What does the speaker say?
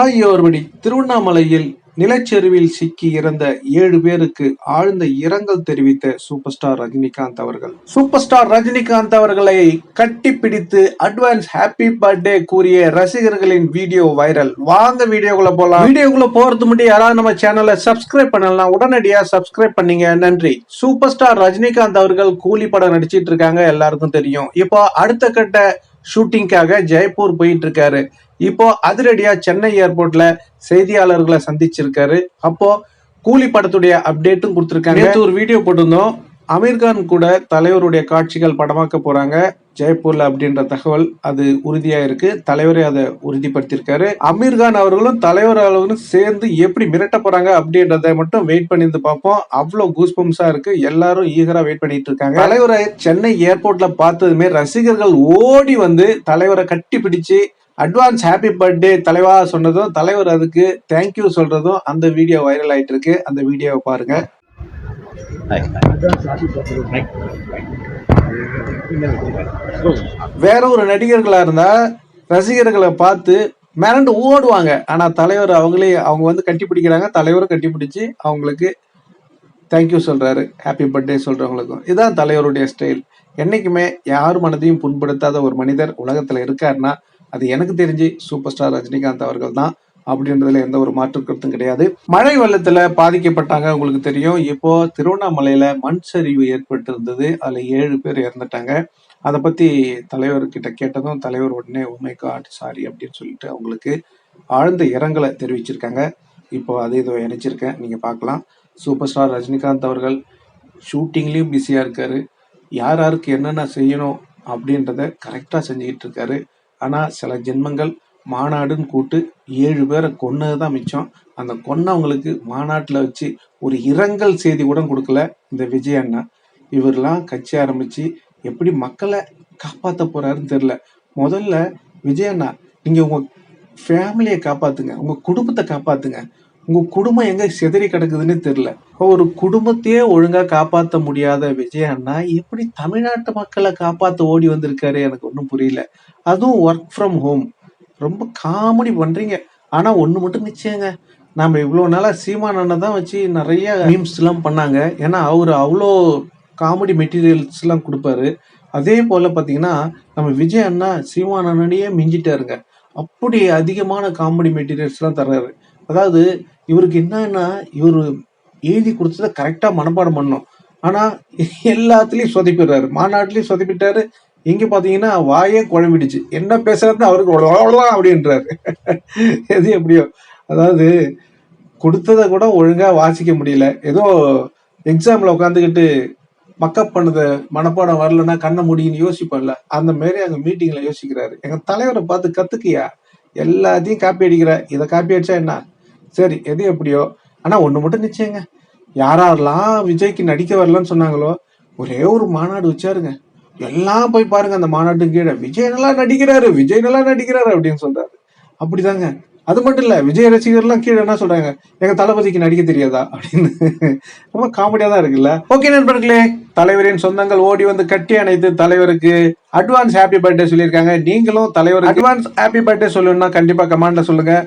ஆகியோர்படி திருவண்ணாமலையில் நிலச்சரிவில் சிக்கி இறந்த ஏழு பேருக்கு ஆழ்ந்த இரங்கல் தெரிவித்த சூப்பர் ஸ்டார் ரஜினிகாந்த் அவர்கள். சூப்பர் ஸ்டார் ரஜினிகாந்த் அவர்களை கட்டிப்பிடித்து அட்வான்ஸ் ஹாப்பி பர்த்டே கூறிய ரசிகர்களின் வீடியோ வைரல் வாங்க வீடியோக்குள்ள போலாம். வீடியோக்குள்ள போறது முன்னாடி யாராவது நம்ம சேனலை சப்ஸ்கிரைப் பண்ணலாம் உடனடியா சப்ஸ்கிரைப் பண்ணீங்க. நன்றி. சூப்பர் ஸ்டார் ரஜினிகாந்த் அவர்கள் கூலி படம் நடிச்சிட்டு இருக்காங்க. எல்லாருக்கும் தெரியும். இப்போ அடுத்த கட்ட ஷூட்டிங்காக ஜெய்ப்பூர் போயிட்டு இருக்காரு இப்போ அதிரடியா சென்னை ஏர்போர்ட்ல செய்தியாளர்களை சந்திச்சிருக்காரு. அப்போ கூலி படத்துடைய அப்டேட்டும் கொடுத்துருக்காங்க. ஒரு வீடியோ போட்டிருந்தோம். அமீர்கான் கூட தலைவருடைய காட்சிகள் படமாக்க போறாங்க. ஜெய்ப்பூர்ல அப்படின்ற தகவல் அது உறுதியா இருக்கு. தலைவரே அதை உறுதிப்படுத்தியிருக்காரு. அமீர்கான் அவர்களும் தலைவர் அவர்களும் சேர்ந்து எப்படி மிரட்ட போறாங்க அப்படின்றத மட்டும் வெயிட் பண்ணி இருந்து பார்ப்போம் அவ்வளவு கூஸ்பம்ஸா இருக்கு. எல்லாரும் ஈகரா வெயிட் பண்ணிட்டு இருக்காங்க. தலைவரை சென்னை ஏர்போர்ட்ல பார்த்ததுமே ரசிகர்கள் ஓடி வந்து தலைவரை கட்டி பிடிச்சு அட்வான்ஸ் ஹாப்பி பர்த்டே தலைவா சொன்னதும் தலைவர் அதுக்கு தேங்க்யூ சொல்றதும் அந்த வீடியோ வைரல் ஆயிட்டு இருக்கு. அந்த வீடியோவை பாருங்க. வேற ஒரு நடிகர்களா இருந்தா ரசிகர்களை பார்த்து மிரண்டு ஓடுவாங்க. ஆனா தலைவர் அவங்களே அவங்க வந்து கட்டி பிடிக்கிறாங்க. தலைவரும் கட்டி பிடிச்சி அவங்களுக்கு தேங்க்யூ சொல்றாரு. ஹாப்பி பர்த்டே சொல்றவங்களுக்கும். இதுதான் தலைவருடைய ஸ்டைல் என்னைக்குமே யார் மனதையும் புண்படுத்தாத ஒரு மனிதர் உலகத்துல இருக்காருன்னா அது எனக்கு தெரிஞ்சு சூப்பர் ஸ்டார் ரஜினிகாந்த் அவர்கள் தான். அப்படின்றதுல எந்த ஒரு மாற்று கருத்தும் கிடையாது. மழை வெள்ளத்துல பாதிக்கப்பட்டாங்க உங்களுக்கு தெரியும். இப்போ திருவண்ணாமலையில மண் சரிவு ஏற்பட்டு இருந்தது அதுல ஏழு பேர் இறந்துட்டாங்க. அதை பத்தி தலைவர்கிட்ட கேட்டதும் தலைவர் உடனே உண்மை காட் சாரி அப்படின்னு சொல்லிட்டு அவங்களுக்கு ஆழ்ந்த இரங்கலை தெரிவிச்சிருக்காங்க. இப்போ அதே இதோ இணைச்சிருக்கேன். நீங்க பார்க்கலாம். சூப்பர் ஸ்டார் ரஜினிகாந்த் அவர்கள் ஷூட்டிங்லயும் பிஸியா இருக்காரு. யார் யாருக்கு என்னென்ன செய்யணும் அப்படின்றத கரெக்டாக செஞ்சுக்கிட்டு இருக்காரு. ஆனால் சில ஜென்மங்கள் மாநாடுன்னு கூட்டு ஏழு பேரை கொன்னது தான் மிச்சம். அந்த கொன்னவங்களுக்கு மாநாட்டில் வச்சு ஒரு இரங்கல் செய்தி கூட கொடுக்கல இந்த விஜய் அண்ணா. இவரெல்லாம் கட்சி ஆரம்பித்து எப்படி மக்களை காப்பாற்ற போகிறாருன்னு தெரில முதல்ல விஜய் அண்ணா நீங்கள் உங்கள் ஃபேமிலியை காப்பாற்றுங்க உங்கள் குடும்பத்தை காப்பாற்றுங்க உங்கள் குடும்பம் எங்கே சிதறி கிடக்குதுன்னு தெரில ஒரு குடும்பத்தையே ஒழுங்காக காப்பாற்ற முடியாத விஜய் அண்ணா எப்படி தமிழ்நாட்டு மக்களை காப்பாற்ற ஓடி வந்திருக்காரு எனக்கு ஒன்றும் புரியல. அதுவும் ஒர்க் ஃப்ரம் ஹோம் ரொம்ப காமெடி பண்றீங்க. ஆனா ஒண்ணு மட்டும் நிச்சயங்க. நாம இவ்வளோ நாளாக சீமான் அண்ணன் தான் வச்சு நிறைய மீம்ஸ்லாம் பண்ணாங்க. ஏன்னா அவர் அவ்வளோ காமெடி மெட்டீரியல்ஸ்லாம் கொடுப்பாரு. அதே போல் பார்த்தீங்கன்னா நம்ம விஜய் அண்ணா சீமான் அண்ணனையே மிஞ்சிட்டாருங்க. அப்படி அதிகமான காமெடி மெட்டீரியல்ஸ்லாம் தர்றாரு. அதாவது இவருக்கு என்னன்னா இவர் எழுதி கொடுத்ததை கரெக்டாக மனப்பாடம் பண்ணும் ஆனால் எல்லாத்துலேயும் சொதப்பிடுறாரு. மாநாட்டிலையும் சொதப்பிட்டாரு. இங்கே பார்த்தீங்கன்னா வாயே குழம்பிடுச்சு. என்ன பேசுறதுன்னு அவருக்கு அவ்வளவுதான் அப்படின்றாரு. எது எப்படியோ. அதாவது கொடுத்ததை கூட ஒழுங்காக வாசிக்க முடியல. ஏதோ எக்ஸாமில் உட்காந்துக்கிட்டு மக்கப் பண்ணத மனப்பாடம் வரலன்னா கண்ணை முடியும்னு யோசிப்போம்ல அந்த மாரி அங்கே மீட்டிங்கில் யோசிக்கிறாரு. எங்கள் தலைவரை பார்த்து கற்றுக்கியா எல்லாத்தையும் காப்பி அடிக்கிற. இதை காப்பி அடிச்சா என்ன? சரி எது எப்படியோ. ஆனால் ஒன்று மட்டும் நிச்சயங்க. யாரெல்லாம் விஜய்க்கு நடிக்க வரலன்னு சொன்னாங்களோ ஒரே ஒரு மாநாடு வச்சாருங்க. எல்லாம் போய் பாருங்க அந்த மாநாட்டு கீழே. விஜய் நல்லா நடிக்கிறாரு விஜய் நல்லா நடிக்கிறாரு அப்படின்னு சொல்றாரு. அப்படிதாங்க. அது மட்டும் இல்ல விஜய் ரசிகர்லாம் கீழே என்ன சொல்றாங்க? எங்க தளபதிக்கு நடிக்க தெரியாதா? அப்படின்னு. ரொம்ப காமெடியா தான் இருக்குல்ல. ஓகே நண்பர்களே தலைவரின் சொந்தங்கள் ஓடி வந்து கட்டி அணைத்து தலைவருக்கு அட்வான்ஸ் ஹாப்பி பர்த்டே சொல்லியிருக்காங்க. நீங்களும் தலைவர் அட்வான்ஸ் ஹாப்பி பர்த்டே சொல்லணும்னா கண்டிப்பா கமெண்ட்ல சொல்லுங்க.